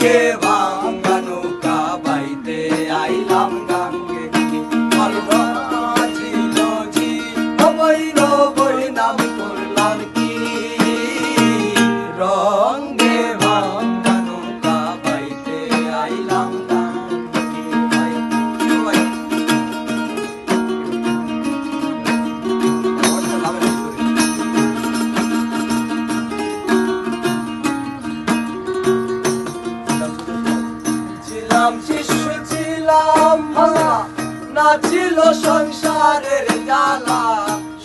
que vai. না ছিল সংসারের জ্বালা।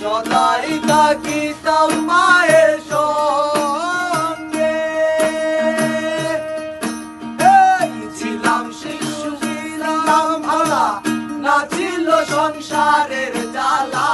সদাই তাকিতাম মায়ের সঙ্গে। ছিলাম শিশু, ছিলাম ভালা। না ছিল সংসারের জ্বালা।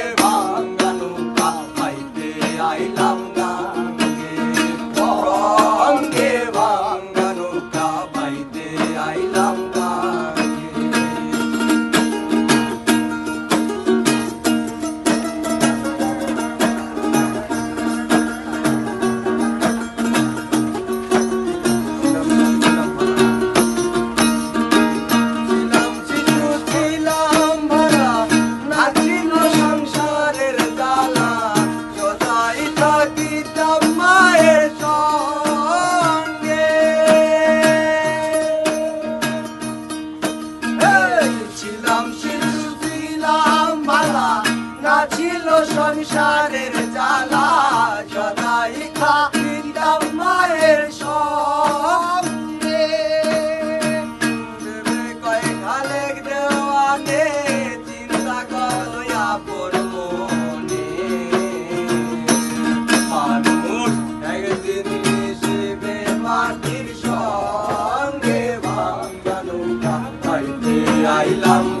I love.